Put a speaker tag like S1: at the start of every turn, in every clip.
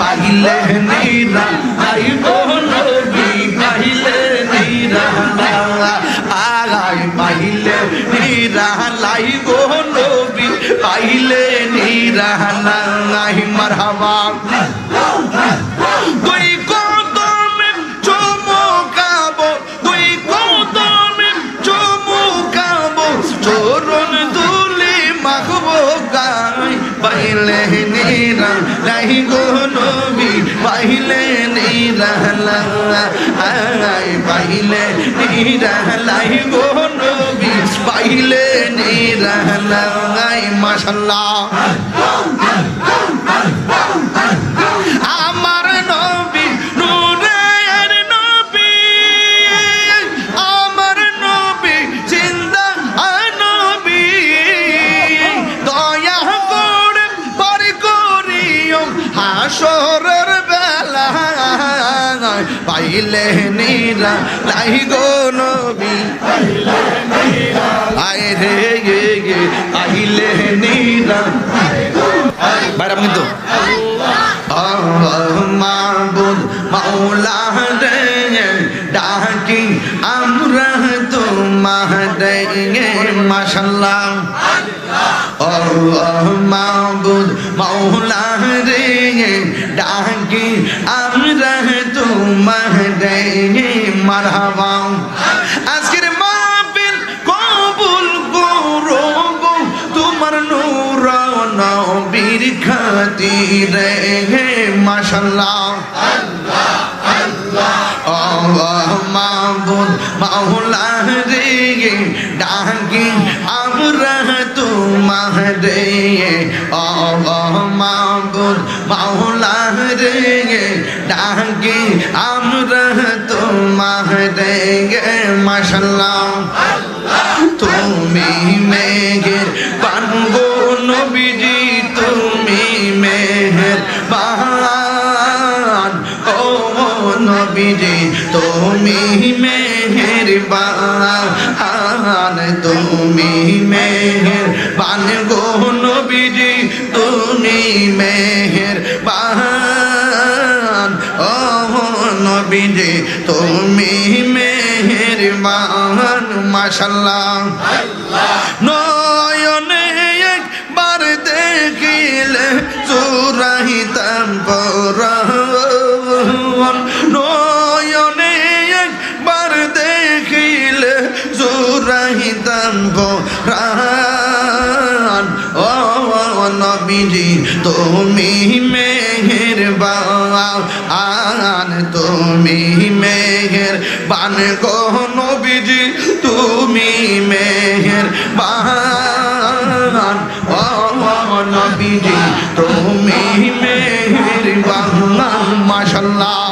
S1: পাইলে নিরা আই নবী নিরা লাই গো নবী পাহিলে নিরা নাই মারহাবা। নিরা লাই গো নবী পাইলে নিরা লাই পাইলে নিরা লাই গো নবী পাইলে নিরা লাই মাশাল্লাহ। পাইলে নিরা লাই গো নবী। আয় রে, গে গে, পাইলে নিরা বাইরে কিন্তু মাবুদ মাওলা রে, ডাকি আমরা তোমারে মাশাল্লাহ ও মাবুদ মাওলা রে, ডাকি খাতিরে মাশাল্লাহ। আল্লাহ মাবুদ রে ডাকি আমরা তোমারে আল্লাহ। মাবুদ মাওলা রে ডাকি আমরা তোমারে মাশাল্লাহ তুমি মেঘের পানগো নবীজি। তুমি মেঘের বান তুমি মেঘের বান গো নবীজি তুমি মেঘের বান ও নবীজি তুমি মেঘের বান মাশাল্লাহ নয়নে নবীজি তুমি মেহের বান তুমি মেহের বান গো নবীজি, তুমি মেহের বান ও নবীজি, তুমি মেহের বান মাশাল্লাহ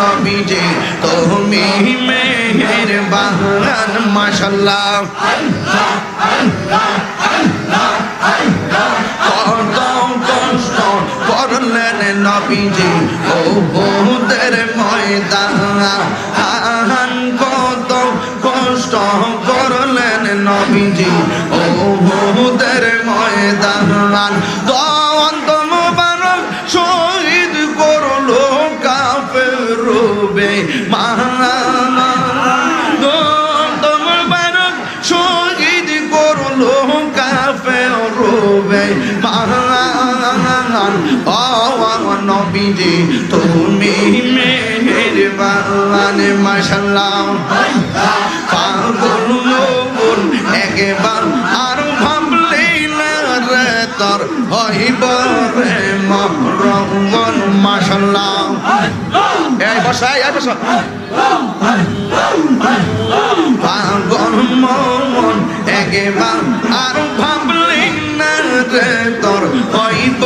S1: নবীজি তুমি মেহের বাহান মাশাল্লাহ। কত কষ্ট করলেন নবীজি ও বহুদের ময়দান কত কষ্ট করলেন নবীজি ও বহুদের ময়দান। নবীজি তুমি মেহেরবান মাশাল্লাহ। পাগল মন একবার আর ভাবলি না রে তোর হইব রে পাগল মন একবার আর ভাবলি না রে তোর হইব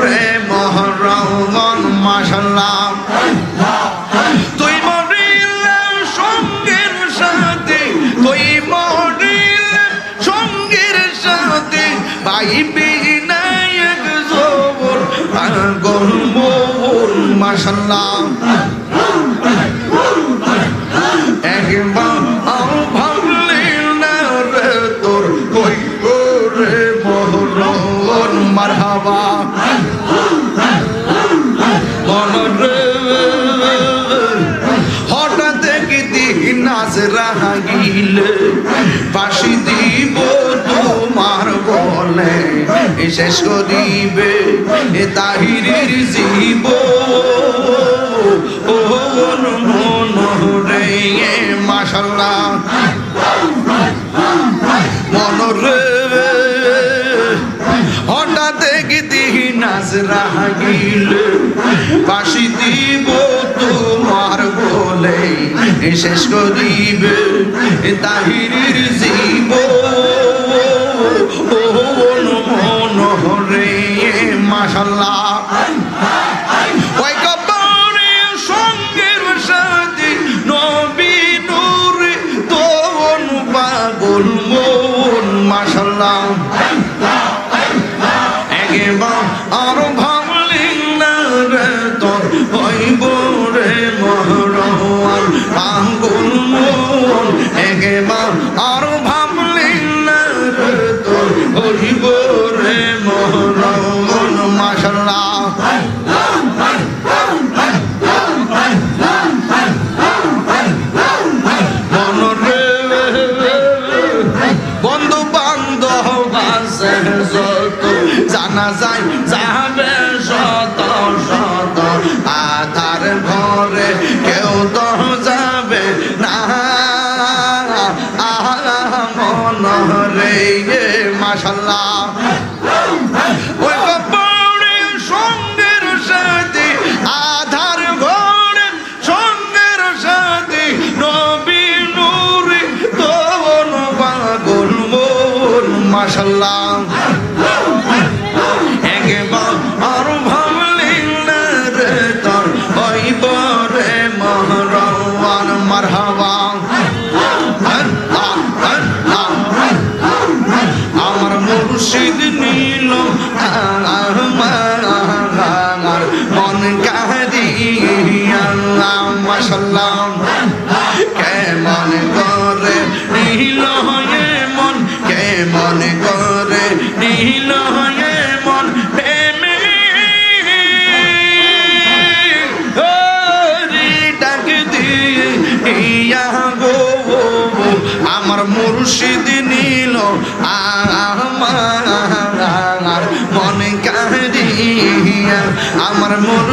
S1: রে মহরঙ্গন মাশাল্লাহ তুই মারহাবা। মনরে হঠাৎ দেখি নাচ ফাঁসি দিব তোমার বলে শেষ করিবে তাহিরের জীব নাচ রাগিল বাসি দিব তোমার বলে শেষ করিবে তাহিরির জীব। ও মন রে মাসাল্লাহ ওই কবরে সঙ্গের সাথে নবী পাগল মন, মাশাল্লাহ। মনরে মাসাল্লাহ ওই সঙ্গের সাথে আধার ঘরের সঙ্গের সাথে নবী নূরে তোন পাগল মন মাশাল্লাহ।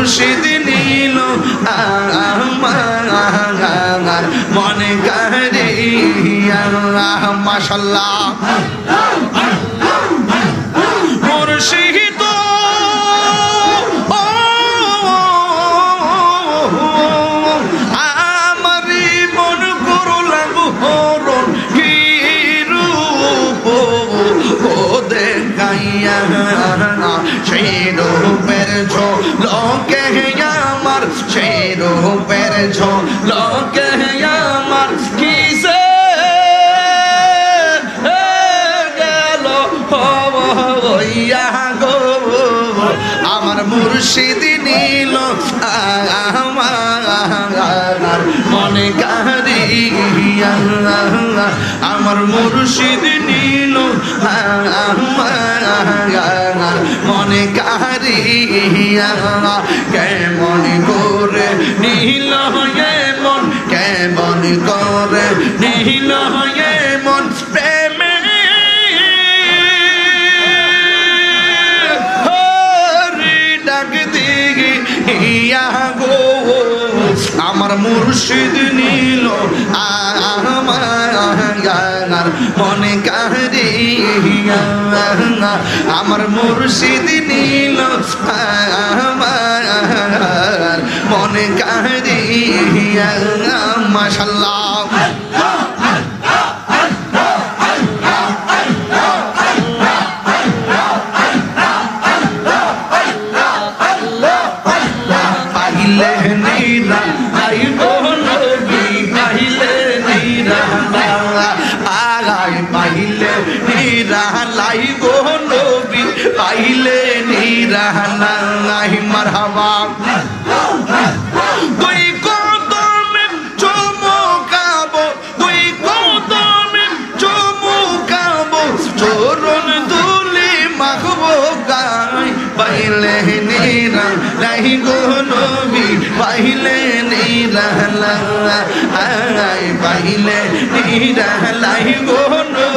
S1: মুর্শিদ নীল আমার মনে কাহিয়া মাশাল্লাহ ঝলকে আমার সেই রূপের ঝলকে আমার কিসে গেল হইয়া গো। আমার মুর্শিদ নীল আমার মনে কারিয়া। আমার মুর্শিদ নীল আমার মনে কারিয়া কেমন করে, নীল হয়ে মন কেমন করে, নীল হয়ে মন প্রেমে। ডাক দিগি ইয়া গো। আমার মুর্শিদ নীল আমার মনে কারিয়া আমার মুর্শিদ নীল আমার মনে লাই গো নিরা নাই মারহাবা। দুই কদমে চুমুকাবো দুই কদমে চুমুকাবো চরণ দুলি মাখবো গাই। পাইলে নিরা নাই গো নবী, পাইলে নিরা লাই পাইলে নিরা লাই গো নবী।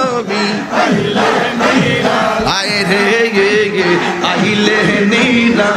S1: নবী আয় রে গে গে আহিলে নিরা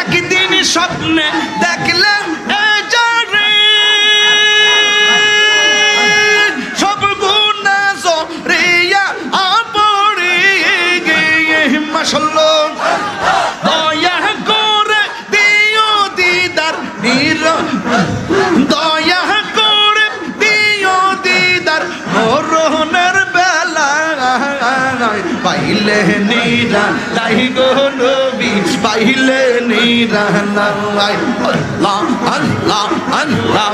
S1: একদিন যারে সব গুণা সরিয়া আপড়ে গিয়ে মাশাল্লাহ। পাইলে নিরা লাই গো নবী, পাইলে নিরা লাই আল্লাহ আল্লাহ আল্লাহ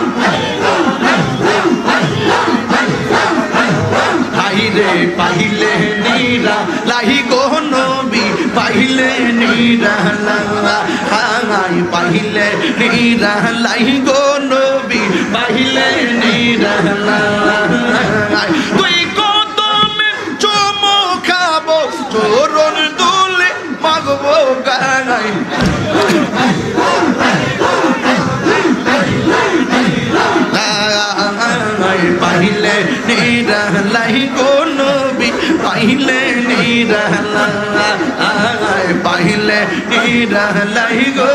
S1: হাইরে পাইলে নিরা লাহি গো নবী, পাইলে নিরা হাই, পাইলে নিরা লাহি গো নবী, পাইলে নিরা তুই নিরা লাই গো।